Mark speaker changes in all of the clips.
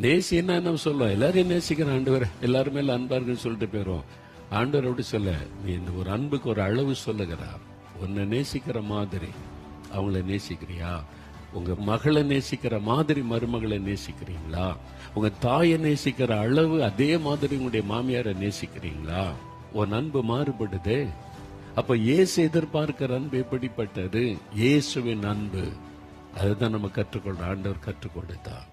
Speaker 1: நேசின்னா நம்ம சொல்லுவோம் எல்லாரையும் நேசிக்கிற ஆண்டவர். எல்லாருமே மேல அன்பா இருக்குன்னு சொல்லிட்டு போயிடும் ஆண்டவர் அப்படி சொல்ல நீ இந்த ஒரு அன்புக்கு ஒரு அளவு சொல்லுகிறார் உன்னை நேசிக்கிற மாதிரி அவங்கள நேசிக்கிறியா? உங்க மகளை நேசிக்கிற மாதிரி மருமகளை நேசிக்கிறீங்களா? உங்க தாயை நேசிக்கிற அளவு அதே மாதிரி உங்களுடைய மாமியாரை நேசிக்கிறீங்களா? உன் அன்பு மாறுபடுதே. அப்ப இயேசு எதிர்பார்க்கிற அன்பு எப்படிப்பட்டது? இயேசுவின் அன்பு. அதுதான் நம்ம கற்றுக்கொள்ள ஆண்டவர் கற்றுக் கொடுத்தார்.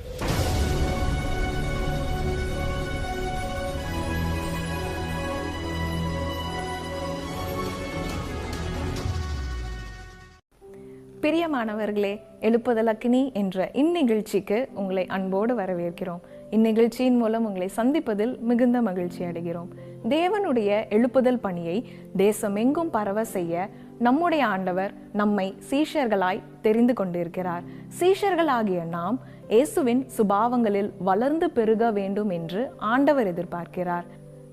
Speaker 2: பிரியமானவர்களே எழுப்புதல் அக்கினி என்ற இந்நிகழ்ச்சிக்கு உங்களை அன்போடு வரவேற்கிறோம். இந்நிகழ்ச்சியின் மூலம் உங்களை சந்திப்பதில் மிகுந்த மகிழ்ச்சி அடைகிறோம். தேவனுடைய எழுப்புதல் பணியை தேசமெங்கும் பரவ செய்ய நம்முடைய ஆண்டவர் நம்மை சீஷர்களாய் தெரிந்து கொண்டிருக்கிறார். சீஷர்களாகிய நாம் இயேசுவின் சுபாவங்களில் வளர்ந்து பெருக வேண்டும் என்று ஆண்டவர் எதிர்பார்க்கிறார்.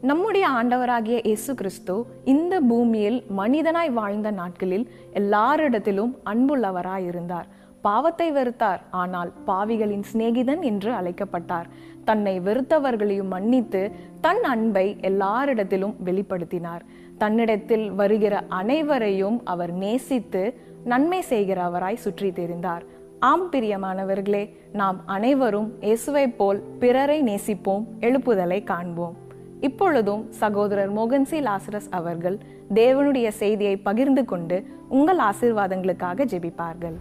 Speaker 2: நம்முடைய ஆண்டவராகிய இயேசு கிறிஸ்து இந்த பூமியில் மனிதனாய் வாழ்ந்த நாட்களில் எல்லாரிடத்திலும் அன்புள்ளவராய் இருந்தார். பாவத்தை வெறுத்தார். ஆனால் பாவிகளின் சிநேகிதன் என்று அழைக்கப்பட்டார். தன்னை வெறுத்தவர்களையும் மன்னித்து தன் அன்பை எல்லாரிடத்திலும் வெளிப்படுத்தினார். தன்னிடத்தில் வருகிற அனைவரையும் அவர் நேசித்து நன்மை செய்கிறவராய் சுற்றி தெரிந்தார். ஆம் பிரியமானவர்களே நாம் அனைவரும் இயேசுவைப் போல் பிறரை நேசிப்போம் எழுப்புதலை காண்போம். இப்பொழுதும் சகோதரர் மோகன்சி லாசரஸ் அவர்கள் தேவனுடைய செய்தியை பகிர்ந்து கொண்டு உங்கள் ஆசீர்வாதங்களுக்காக ஜெபிப்பார்கள்.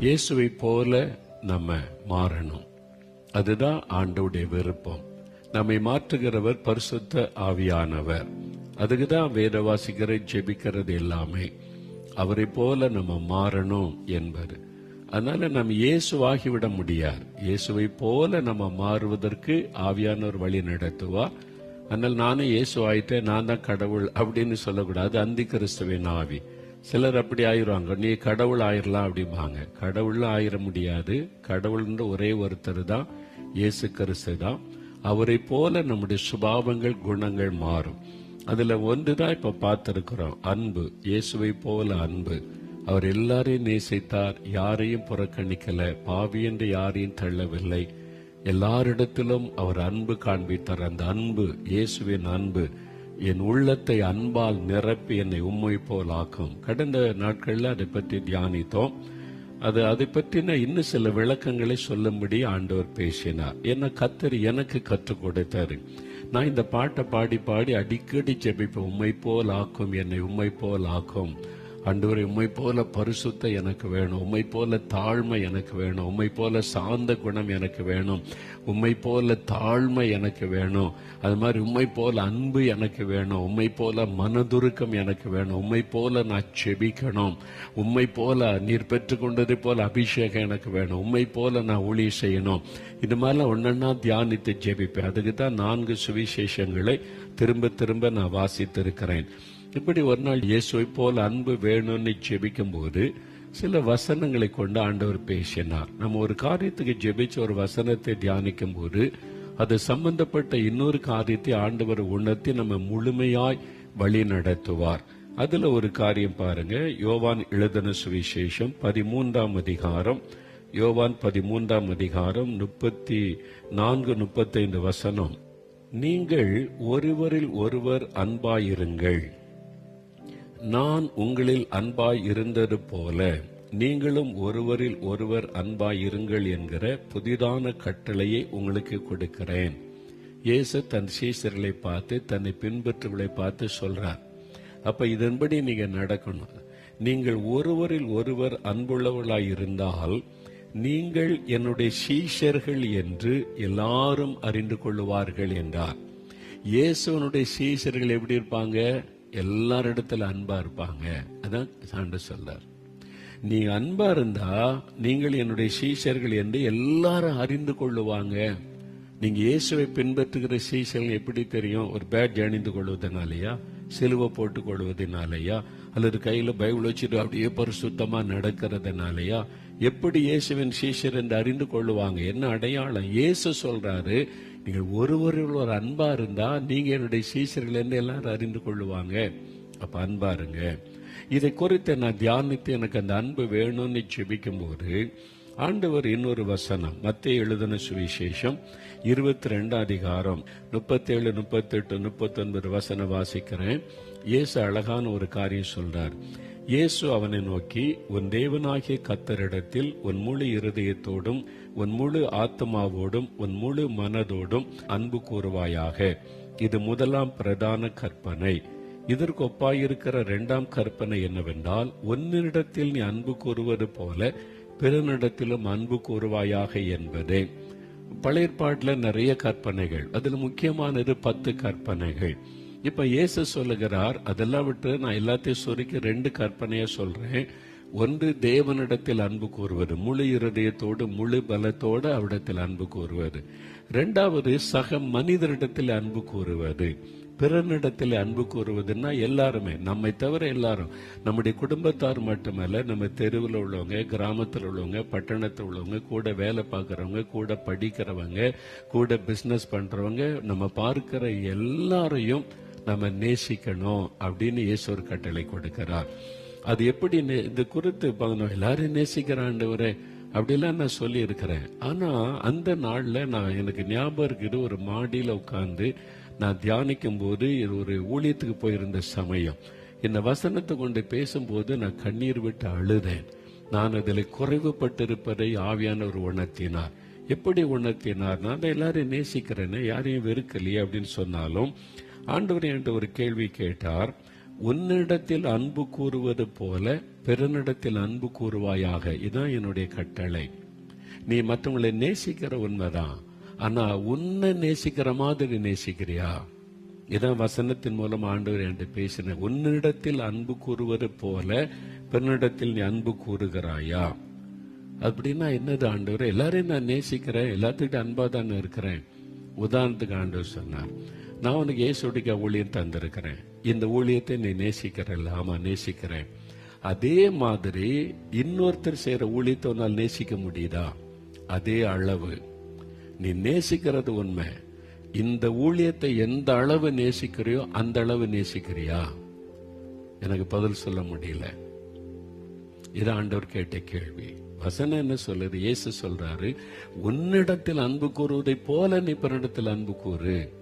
Speaker 1: இயேசுவை போல நம்ம மாறணும். அதுதான் ஆண்டவுடைய விருப்பம். நம்மை மாற்றுகிறவர் பரிசுத்த ஆவியானவர். அதுக்கு தான் வேத வாசிக்கிற ஜெபிக்கிறது எல்லாமே. அவரை போல நம்ம மாறணும் என்பது. அதனால நம்ம இயேசுவாகிவிட முடியாது. இயேசுவை போல நம்ம மாறுவதற்கு ஆவியானவர் வழி நடத்துவார். அதனால் நானும் இயேசு ஆயிட்டேன் நான் தான் கடவுள் அப்படின்னு சொல்லக்கூடாது. அந்தி கிறிஸ்துவின் ஆவி. சிலர் அப்படி ஆயிடுவாங்க. நீ கடவுள் ஆயிரலாம் அப்படிம்பாங்க. கடவுள் ஆயிர முடியாது. கடவுள்ன்ற ஒரே ஒருத்தர் தான் இயேசு கிறிஸ்து தான். அவரை போல நம்முடைய சுபாவங்கள் குணங்கள் மாறும். அதில் ஒன்று தான் இப்போ பார்த்துருக்குறோம். அன்பு. இயேசுவை போல அன்பு. அவர் எல்லாரையும் நேசித்தார். யாரையும் புறக்கணிக்கலை. பாவி என்று யாரையும் தள்ளவில்லை. எல்லாரிடத்திலும் அவர் அன்பு காண்பித்தார். அந்த அன்பு இயேசுவின் அன்பு என் உள்ளத்தை அன்பால் நிரப்பி என்னை உண்மை போல் ஆக்கும். கடந்த நாட்களில் அதை பற்றி தியானித்தோம். அது அதை பற்றின இன்னும் சில விளக்கங்களை சொல்லும்படி ஆண்டவர் பேசினார். என்ன கத்தர் எனக்கு கற்றுக் கொடுத்தாரு. நான் இந்த பாட்டை பாடி பாடி அடிக்கடி ஜெபிப்பேன். உண்மை போல் ஆக்கும் என்னை உண்மை போல் ஆக்கும். ஆண்டவரை உம்மை போல பரிசுத்த எனக்கு வேணும். உம்மை போல தாழ்மை எனக்கு வேணும். உம்மை போல சாந்த குணம் எனக்கு வேணும். உம்மை போல தாழ்மை எனக்கு வேணும். அது மாதிரி உண்மை போல அன்பு எனக்கு வேணும். உம்மை போல மனதுருக்கம் எனக்கு வேணும். உம்மை போல நான் செபிக்கணும். உம்மை போல நீர் பெற்றுக்கொண்டதை போல அபிஷேகம் எனக்கு வேணும். உம்மை போல நான் ஒளி செய்யணும். இது மாதிரிலாம் ஒன்னொன்னா தியானித்து ஜெபிப்பேன். அதுக்கு தான் நான்கு சுவிசேஷங்களை திரும்ப திரும்ப நான் வாசித்திருக்கிறேன். இப்படி ஒரு நாள் இயேசுவை போல அன்பு வேணும்னு ஜெபிக்கும் போது சில வசனங்களை கொண்டு ஆண்டவர் பேசினார். நம்ம ஒரு காரியத்துக்கு ஜெபிச்ச ஒரு வசனத்தை தியானிக்கும் போது அது சம்பந்தப்பட்ட இன்னொரு காரியத்தை ஆண்டவர் உணர்த்தி நம்ம முழுமையாய் வழி நடத்துவார். அதுல ஒரு காரியம் பாருங்க. யோவான் எழுதின சுவிசேஷம் பதிமூன்றாம் அதிகாரம். யோவான் பதிமூன்றாம் அதிகாரம் முப்பத்தி நான்கு முப்பத்தைந்து வசனம். நீங்கள் ஒருவரில் ஒருவர் அன்பாயிருங்கள். நான் உங்களில் அன்பாய் இருந்தது போல நீங்களும் ஒருவரில் ஒருவர் அன்பாய் இருங்கள் என்கிற புதிதான கட்டளையை உங்களுக்கு கொடுக்கிறேன். இயேசு தன் சீசர்களை பார்த்து தன்னை பின்பற்றுகளை பார்த்து சொல்றார். அப்ப இதன்படி நீங்க நடக்கணும். நீங்கள் ஒருவரில் ஒருவர் அன்புள்ளவர்களாய் இருந்தால் நீங்கள் என்னுடைய சீஷர்கள் என்று எல்லாரும் அறிந்து கொள்ளுவார்கள் என்றார். இயேசுவனுடைய சீஷர்கள் எப்படி இருப்பாங்க? எல்லாரிடத்துல அன்பா இருப்பாங்க. அதான் சான்று சொல்றார். நீ அன்பா இருந்தா நீங்கள் என்னுடைய சீஷர்கள் என்று எல்லாரும் அறிந்து கொள்ளுவாங்க. நீங்க இயேசுவை பின்பற்றுகிற சீசர்கள் எப்படி தெரியும்? ஒரு பேட் அணிந்து கொள்வதனாலயா? சிலுவை போட்டு கொள்வதனாலயா? அல்லது கையில பைபிள் வச்சுட்டு அப்படியே பரிசுத்தமா நடக்கிறதுனாலயா? எப்படி இயேசுவின் சீஷர் என்று அறிந்து கொள்ளுவாங்க? என்ன அடையாளம்? இயேசு சொல்றாரு நீங்கள் ஒருவரில் ஒரு அன்பா இருந்தா நீங்க என்னுடைய சீசர்கள் என்று எல்லாரும் அறிந்து கொள்ளுவாங்க. அப்ப அன்பா இருங்க. இதை குறித்து நான் தியானித்து எனக்கு அந்த அன்பு வேணும்னு ஜெபிக்கும் போது ஆண்டவர் இன்னொரு வசனம் மத்திய எழுதின சுவிசேஷம் இருபத்தி ரெண்டாம் அதிகாரம் முப்பத்தேழு முப்பத்தெட்டு முப்பத்தொன்பது வசனம் வாசிக்கிறேன். இயேசு அழகான ஒரு காரியம் சொல்றார். இயேசு அவனை நோக்கி உன் தேவனாகிய கத்தரிடத்தில் உன் முழு இருதயத்தோடும் உன் முழு ஆத்மாவோடும் உன் முழு மனதோடும் அன்பு கூறுவாயாக. இது முதலாம் பிரதான கற்பனை. இதற்கு ஒப்பாயிருக்கிற இரண்டாம் கற்பனை என்னவென்றால் ஒன்னிடத்தில் நீ அன்பு கூறுவது போல பிறனிடத்திலும் அன்பு கூறுவாயாக என்பதே. பழையற்பாட்டில் நிறைய கற்பனைகள். அதில் முக்கியமானது பத்து கற்பனைகள். இப்ப இயேசு சொல்லுகிறார் அதெல்லாம் விட்டு நான் எல்லாத்தையும் சுருக்கி ரெண்டு கற்பனையா சொல்றேன். ஒன்று தேவனிடத்தில் அன்பு கூறுவது. முழு இருதயத்தோடு முழு பலத்தோடு அவிடத்தில் அன்பு கூறுவது. ரெண்டாவது சக மனிதரிடத்தில் அன்பு கூறுவது. பிறனிடத்தில் அன்பு கூறுவதுன்னா எல்லாருமே நம்மை தவிர எல்லாரும். நம்முடைய குடும்பத்தார் மட்டுமல்ல நம்ம தெருவில் உள்ளவங்க கிராமத்தில் உள்ளவங்க பட்டணத்தில் உள்ளவங்க கூட வேலை பார்க்குறவங்க கூட படிக்கிறவங்க கூட பிஸ்னஸ் பண்ணுறவங்க நம்ம பார்க்குற எல்லாரையும் நம்ம நேசிக்கணும் அப்படின்னு இயேசு ஒரு கட்டளை கொடுக்கிறார். அது எப்படி நே- இது குறித்து பதினோம் எல்லாரும் நேசிக்கிறாண்டவரே அப்படிலாம் நான் சொல்லி இருக்கிறேன் ஆனா அந்த நாள்ல நான் எனக்கு ஞாபகம் இருக்குது ஒரு மாடியில உட்காந்து நான் தியானிக்கும் போது இது ஒரு ஊழியத்துக்கு போயிருந்த சமயம். இந்த வசனத்தை கொண்டு பேசும்போது நான் கண்ணீர் விட்டு அழுதேன். நான் அதில் குறைவுபட்டிருப்பதை ஆவியானவர் உணர்த்தினார். எப்படி உணர்த்தினார் நான் எல்லாரையும் நேசிக்கிறேன்னு யாரையும் வெறுக்கலையே அப்படின்னு சொன்னாலும் ஆண்டவர் என்று ஒரு கேள்வி கேட்டார். உன்னிடத்தில் அன்பு கூறுவது போல பிறனிடத்தில் அன்பு கூறுவாயாக. இதான் என்னுடைய கட்டளை. நீ மற்றவங்களை நேசிக்கிற உண்மைதான் ஆனா உன்னை நேசிக்கிற மாதிரி நேசிக்கிறியா? இதான் வசனத்தின் மூலம் ஆண்டவர் என்று பேசின உன்னிடத்தில் அன்பு கூறுவது போல பிறனிடத்தில் நீ அன்பு கூறுகிறாயா? அப்படின்னா என்னது ஆண்டவர்? எல்லாரையும் நான் நேசிக்கிறேன் எல்லாத்துக்கிட்ட அன்பா தானே இருக்கிறேன். உதாரணத்துக்கு ஆண்டவர் சொன்னார் நான் உனக்கு இயேசுடைய ஊழியம் தந்திருக்கிறேன். இந்த ஊழியத்தை நீ நேசிக்கிறல்ல ஆமா நேசிக்கிறேன். அதே மாதிரி இன்னொருத்தர் செய்கிற ஊழியத்தை உன்னால் நேசிக்க முடியுதா? அதே அளவு. நீ நேசிக்கிறது உண்மை. இந்த ஊழியத்தை எந்த அளவு நேசிக்கிறியோ அந்த அளவு நேசிக்கிறியா? எனக்கு பதில் சொல்ல முடியல. இது ஆண்டவர் கேட்ட கேள்வி. வசனம் என்ன சொல்லுது? இயேசு சொல்றாரு உன்னிடத்தில் அன்பு கூறுவதை போல நீ பிறனிடத்தில் அன்பு கூறு.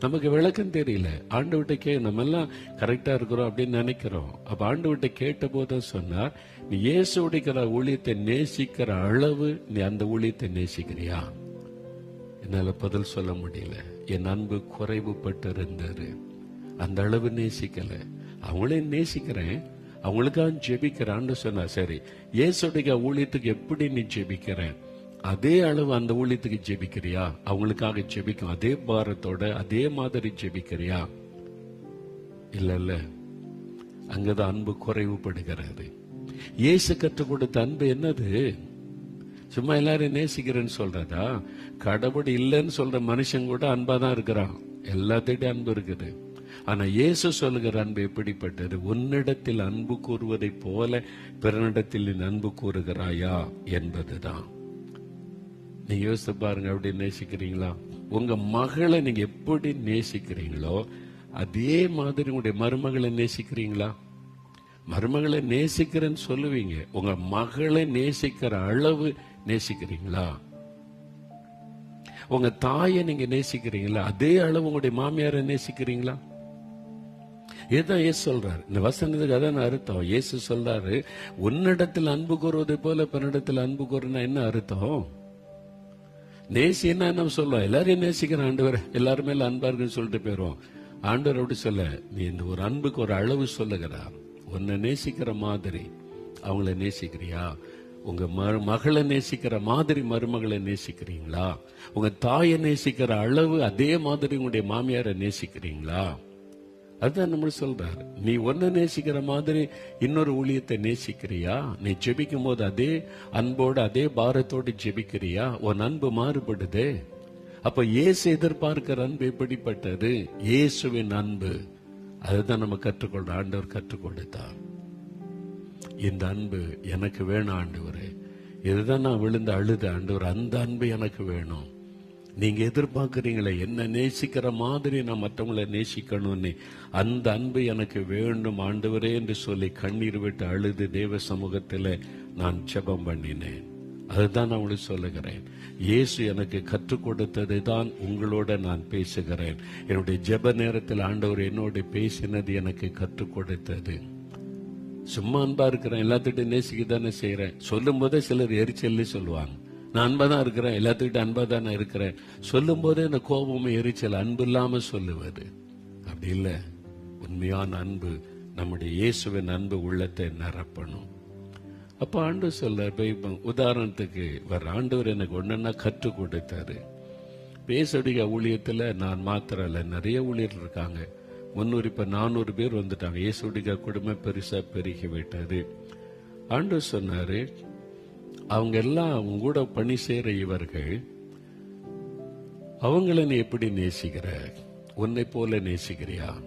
Speaker 1: நமக்கு விளக்கம் தெரியல. ஆண்டவர்கிட்ட கே நம்ம எல்லாம் கரெக்டா இருக்கிறோம் அப்படின்னு நினைக்கிறோம். அப்ப ஆண்டவர்கிட்ட கேட்ட போது சொன்னார் நீ இயேசு உடைக்கிற ஊழியத்தை நேசிக்கிற அளவு நீ அந்த ஊழியத்தை நேசிக்கிறியா? என்னால பதில் சொல்ல முடியல. என் அன்பு குறைவுபட்டு இருந்தது அந்த அளவு நேசிக்கல. அவங்களே நேசிக்கிறேன். அவங்களுக்காக ஜெபிக்கிறான்னு சொன்னா சரி இயேசுடைய ஊழியத்துக்கு எப்படி நீ ஜெபிக்கிறேன் அதே அளவு அந்த ஊழியத்துக்கு ஜெபிக்கிறியா? அவங்களுக்காக ஜெபிக்கும் அதே பாரத்தோட அதே மாதிரி ஜெபிக்கிறியா? இல்ல இல்ல. அங்கதான் அன்பு குறைவுபடுகிறது. இயேசு கற்றுக் கொடுத்த அன்பு என்னது? சும்மா எல்லாரையும் நேசிக்கிறேன்னு சொல்றதா? கடவுள் இல்லைன்னு சொல்ற மனுஷன் கூட அன்பா தான் இருக்கிறான் எல்லாத்திட்டையும் அன்பு இருக்குது. ஆனா இயேசு சொல்லுகிற அன்பு எப்படிப்பட்டது? உன்னிடத்தில் அன்பு கூறுவதைப் போல பிறனிடத்தில் அன்பு கூறுகிறாயா? என்பதுதான். நீ யோசித்து பாருங்க அப்படி நேசிக்கிறீங்களா? உங்க மகளை நீங்க எப்படி நேசிக்கிறீங்களோ அதே மாதிரி உங்களுடைய மருமகளை நேசிக்கிறீங்களா? மருமகளை நேசிக்கிறேன்னு சொல்லுவீங்க. உங்க மகளை நேசிக்கிற அளவு நேசிக்கிறீங்களா? உங்க தாயை நீங்க நேசிக்கிறீங்களா? அதே அளவு உங்களுடைய மாமியாரை நேசிக்கிறீங்களா? இதுதான் ஏசு சொல்றாரு. இந்த வசனத்துக்கு அதான் அர்த்தம். இயேசு சொல்றாரு உன்னிடத்தில் அன்பு கூறுவதை போல பிறனிடத்தில் அன்பு கூறுனா என்ன அர்த்தம்? நேசின்னா என்ன சொல்லுவோம் எல்லாரையும் நேசிக்கிற ஆண்டவர் எல்லாருமே அன்பார்கள் இருக்குன்னு சொல்லிட்டு போயிடுவோம் ஆண்டவர் அப்படி சொல்ல நீ இந்த ஒரு அன்புக்கு ஒரு அளவு சொல்லுகிறார் உன்னை நேசிக்கிற மாதிரி அவங்கள நேசிக்கிறியா? உங்க மகளை நேசிக்கிற மாதிரி மருமகளை நேசிக்கிறீங்களா? உங்க தாயை நேசிக்கிற அளவு அதே மாதிரி உங்களுடைய மாமியாரை நேசிக்கிறீங்களா? அதுதான் நம்ம சொல்றாரு. நீ ஒன்ன நேசிக்கிற மாதிரி இன்னொரு ஊழியத்தை நேசிக்கிறியா? நீ ஜெபிக்கும் போது அதே அன்போடு அதே பாரத்தோடு ஜெபிக்கிறியா? உன் அன்பு மாறுபடுதே. அப்ப இயேசு எதிர்பார்க்கிற அன்பு எப்படிப்பட்டது? இயேசுவின் அன்பு. அதுதான் நம்ம கற்றுக்கொள்ற ஆண்டவர் கற்றுக் கொடுத்தார். இந்த அன்பு எனக்கு வேணும் ஒரு இதுதான் நான் விழுந்து அழுத ஆண்டவர் அந்த அன்பு எனக்கு வேணும். நீங்க எதிர்பார்க்குறீங்களே என்ன நேசிக்கிற மாதிரி நான் மற்றவங்களை நேசிக்கணும்னு. அந்த அன்பு எனக்கு வேண்டும் ஆண்டவரே என்று சொல்லி கண்ணீர் விட்டு அழுது தேவ சமூகத்தில் நான் ஜெபம் பண்ணினேன். அதுதான் நான் உங்களுக்கு சொல்லுகிறேன். இயேசு எனக்கு கற்றுக் கொடுத்தது தான் உங்களோட நான் பேசுகிறேன். என்னுடைய ஜெப நேரத்தில் ஆண்டவர் என்னோட பேசினது எனக்கு கற்றுக் கொடுத்தது. சும்மா அன்பா இருக்கிறேன் எல்லாத்திட்டையும் நேசிக்க தானே செய்யறேன் சொல்லும் போதே சிலர் எரிச்சல்லே சொல்லுவாங்க. நான் அன்பா தான் இருக்கிறேன் எல்லாத்துக்கிட்ட அன்பா நான் இருக்கிறேன். சொல்லும் போதே இந்த கோபமும் எரிச்சல் அன்பு இல்லாம சொல்லுவது. அப்படி இல்லை. உண்மையான அன்பு நம்முடைய இயேசுவின் அன்பு உள்ளத்தை நிரப்பணும். அப்ப ஆண்டு சொல்ல இப்போ உதாரணத்துக்கு வர ஆண்டவர் எனக்கு ஒன்னா கற்றுக் கொடுத்தாரு. பேசுடைய ஊழியத்துல நான் மாத்திரம் நிறைய ஊழியர் இருக்காங்க. முன்னூறு இப்ப நானூறு பேர் வந்துட்டாங்க. இயேசுடைய குடும்பம் பெருசா பெருகி விட்டாரு ஆண்டு சொன்னாரு அவங்க எல்லாம் அவங்க கூட பணி செய்கிற இவர்கள். அவங்கள நீ எப்படி நேசிக்கிற? உன்னை போல நேசிக்கிறியா?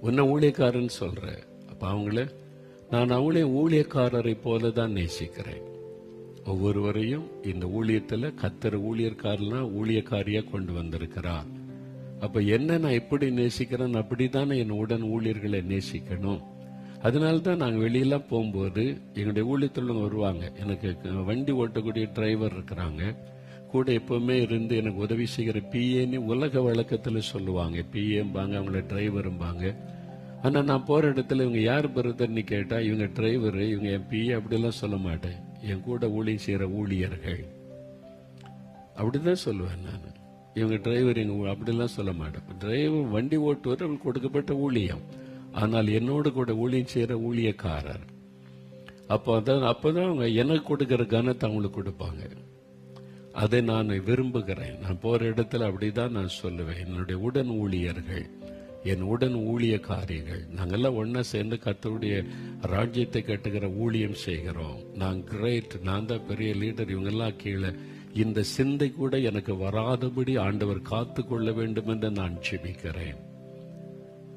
Speaker 1: உன்னை ஊழியக்காரன் சொல்ற. அப்ப அவங்கள நான் அவங்களையும் ஊழியக்காரரை போல தான் நேசிக்கிறேன். ஒவ்வொருவரையும் இந்த ஊழியத்தில் கத்தர் ஊழியர்காரனா ஊழியக்காரியா கொண்டு வந்திருக்கிறார். அப்ப என்ன நான் எப்படி நேசிக்கிறேன்? அப்படித்தானே என் உடன் ஊழியர்களை நேசிக்கணும். அதனால தான் நாங்கள் வெளியெல்லாம் போகும்போது எங்களுடைய ஊழியத்தில் வருவாங்க. எனக்கு வண்டி ஓட்டக்கூடிய டிரைவர் இருக்கிறாங்க. கூட எப்போவுமே இருந்து எனக்கு உதவி செய்கிற பிஏன்னு உலக வழக்கத்தில் சொல்லுவாங்க. பிஏம்பாங்க அவங்கள டிரைவரும்பாங்க. ஆனால் நான் போகிற இடத்துல இவங்க யார் பிரதர்னு கேட்டால் இவங்க டிரைவர் இவங்க என் பிஏ அப்படிலாம் சொல்ல மாட்டேன். என் கூட ஊழியம் செய்கிற ஊழியர்கள். அப்படிதான் சொல்லுவேன் நான். இவங்க டிரைவர் எங்க அப்படிலாம் சொல்ல மாட்டேன். டிரைவர் வண்டி ஓட்டுவது அவங்களுக்கு கொடுக்கப்பட்ட ஊழியம். ஆனால் என்னோடு கூட ஊழியம் செய்கிற ஊழியக்காரர் அப்போ அதான் அப்பதான் அவங்க எனக்கு கொடுக்குற கனத்தை அவங்களுக்கு கொடுப்பாங்க. அதை நான் விரும்புகிறேன். நான் போகிற இடத்துல அப்படிதான் நான் சொல்லுவேன். என்னுடைய உடன் ஊழியர்கள் என் உடன் ஊழியக்காரிகள் நாங்கெல்லாம் ஒன்றா சேர்ந்து கத்தருடைய ராஜ்யத்தை கட்டுகிற ஊழியம் செய்கிறோம். நான் கிரேட் நான் தான் பெரிய லீடர் இவங்கெல்லாம் கீழே இந்த சிந்தை கூட எனக்கு வராதபடி ஆண்டவர் காத்து கொள்ள வேண்டும் என்று நான் செபிக்கிறேன்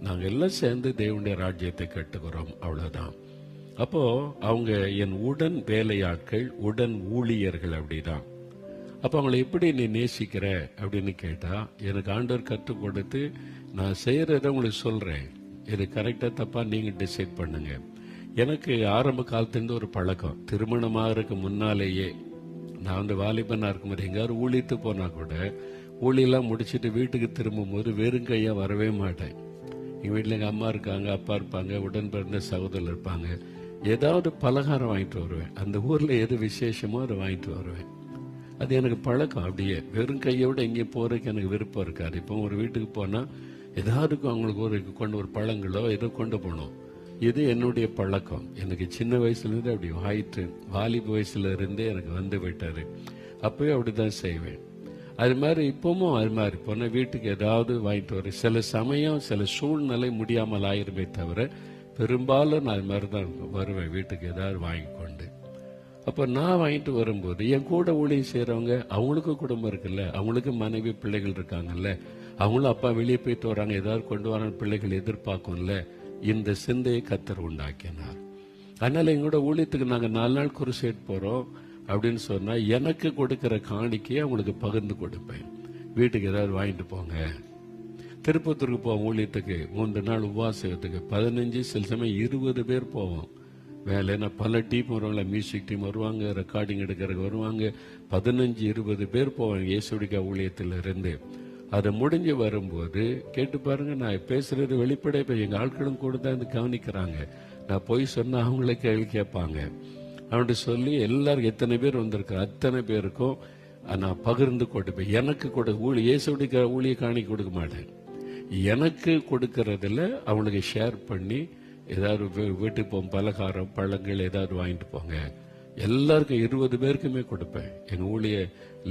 Speaker 1: நாங்கள் எல்லாம் சேர்ந்து தேவனுடைய ராஜ்யத்தை கட்டுகிறோம் அவ்வளோதான் அப்போது அவங்க என் உடன் வேலையாட்கள் உடன் ஊழியர்கள் அப்படிதான். அப்போ அவங்களை எப்படி நீ நேசிக்கிற அப்படின்னு கேட்டால் எனக்கு ஆண்டவர் கற்றுக் கொடுத்து நான் செய்கிறத உங்களுக்கு சொல்கிறேன் இது கரெக்டாக தப்பாக நீங்கள் டிசைட் பண்ணுங்க. எனக்கு ஆரம்ப காலத்துலேருந்து ஒரு பழக்கம். திருமணமாகறதுக்கு முன்னாலேயே நான் வந்து வாலிபனா இருக்கும்போது எங்கேயாவது ஊழித்து போனால் கூட ஊழியெல்லாம் முடிச்சுட்டு வீட்டுக்கு திரும்பும் போது வெறும் கையாக வரவே மாட்டேன். எங்கள் வீட்டில் எங்கள் அம்மா இருக்காங்க அப்பா இருப்பாங்க உடன் பிறந்த சகோதரர் இருப்பாங்க. ஏதாவது பலகாரம் வாங்கிட்டு வருவேன். அந்த ஊரில் எது விசேஷமோ அதை வாங்கிட்டு வருவேன். அது எனக்கு பழக்கம். அப்படியே வெறும் கையோட எங்கேயும் போகிறதுக்கு எனக்கு விருப்பம் இருக்காது. இப்போ ஒரு வீட்டுக்கு போனால் ஏதாவது அவங்களுக்கு ஒரு கொண்டு ஒரு பழங்களோ ஏதோ கொண்டு போகணும். இது என்னுடைய பழக்கம். எனக்கு சின்ன வயசுலேருந்து அப்படி வாயிற்று வாலிப வயசுலேருந்தே எனக்கு வந்து போயிட்டார் அப்போயும் அப்படி தான் செய்வேன். அது மாதிரி இப்பவும் அது மாதிரி போன வீட்டுக்கு ஏதாவது வாங்கிட்டு வர. சில சமயம் சில சூழ்நிலை முடியாமல் ஆயிருமே தவிர பெரும்பாலும் நான் அது மாதிரி தான் வருவேன் வீட்டுக்கு ஏதாவது வாங்கி கொண்டு. அப்போ நான் வாங்கிட்டு வரும்போது என் கூட ஊழியம் செய்கிறவங்க அவங்களுக்கும் குடும்பம் இருக்குல்ல அவங்களுக்கும் மனைவி பிள்ளைகள் இருக்காங்கல்ல அவங்களும் அப்பா வெளியே போயிட்டு வராங்க ஏதாவது கொண்டு வர பிள்ளைகள் எதிர்பார்க்கும்ல இந்த சிந்தையை கத்தர் உண்டாக்கினார். அதனால் எங்களோட ஊழியத்துக்கு நாங்கள் நாலு நாள் குருசேட் போகிறோம் அப்படின்னு சொன்னால் எனக்கு கொடுக்கிற காணிக்கையை அவங்களுக்கு பகிர்ந்து கொடுப்பேன். வீட்டுக்கு ஏதாவது வாங்கிட்டு போங்க. திருப்பத்தூருக்கு போவோம் ஊழியத்துக்கு. மூன்று நாள் உபவாசத்துக்கு. பதினஞ்சு சில சமயம் இருபது பேர் போவோம். வேலைன்னா பல டீம் வருவாங்களா மியூசிக் டீம் வருவாங்க ரெக்கார்டிங் எடுக்கிறதுக்கு வருவாங்க. பதினஞ்சு இருபது பேர் போவாங்க இயேசுடிக்கா ஊழியத்துல இருந்து அது முடிஞ்சு வரும்போது கேட்டு பாருங்க நான் பேசுறது வெளிப்படையாக எங்கள் ஆட்களும் கூட தான் கவனிக்கிறாங்க. நான் போய் சொன்னால் அவங்களே கேள்வி கேட்பாங்க. அப்படி சொல்லி எல்லாரும் எத்தனை பேர் வந்திருக்க அத்தனை பேருக்கும் நான் பகிர்ந்து கொடுப்பேன் எனக்கு கொடு ஊழி இயேசுடிக்க ஊழிய காணி கொடுக்க மாட்டேன். எனக்கு கொடுக்கறதில் அவங்களுக்கு ஷேர் பண்ணி ஏதாவது வீட்டுக்கு போகும் பலகாரம் பழங்கள் ஏதாவது வாங்கிட்டு போங்க. எல்லாருக்கும் இருபது பேருக்குமே கொடுப்பேன். எங்கள் ஊழிய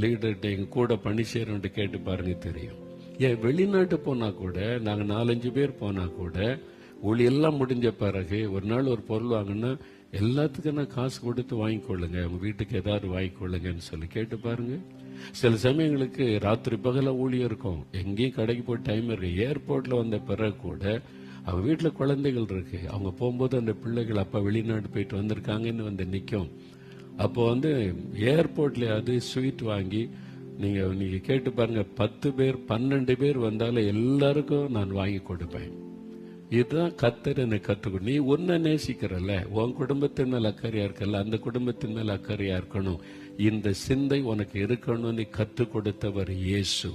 Speaker 1: லீடர்கிட்ட எங்கள் கூட பணி செய்யறவன்ட்டு கேட்டு பாருங்க தெரியும். ஏன் வெளிநாட்டு போனால் கூட நாங்கள் நாலஞ்சு பேர் போனால் கூட ஊழியெல்லாம் முடிஞ்ச பிறகு ஒரு நாள் ஒரு பொருள் வாங்கினா எல்லாத்துக்கும் நான் காசு கொடுத்து வாங்கிக்கொள்ளுங்க. உங்க வீட்டுக்கு ஏதாவது வாங்கிக்கொள்ளுங்கன்னு சொல்லி கேட்டு பாருங்க. சில சமயங்களுக்கு ராத்திரி பகல ஊழியம் இருக்கும். எங்கேயும் கடைக்கு போய் டைம் இருக்கு. ஏர்போர்ட்ல வந்த பிறகு கூட அவங்க வீட்டில் குழந்தைகள் இருக்கு. அவங்க போகும்போது அந்த பிள்ளைகள் அப்பா வெளிநாடு போயிட்டு வந்திருக்காங்கன்னு வந்து நிற்கும் அப்போ வந்து ஏர்போர்ட்லயாவது ஸ்வீட் வாங்கி நீங்க நீங்க கேட்டு பாருங்க. பத்து பேர் பன்னெண்டு பேர் வந்தாலும் எல்லாருக்கும் நான் வாங்கி கொடுப்பேன். இதுதான் கத்தர் எனக்கு கற்றுக்கொடு நீ உன்னை நேசிக்கிறல்ல உன் குடும்பத்தின் மேல் அக்கறையா இருக்கல அந்த குடும்பத்தின் மேல் அக்கறையா இருக்கணும். இந்த சிந்தை உனக்கு இருக்கணும்னு கற்றுக் கொடுத்தவர் இயேசு.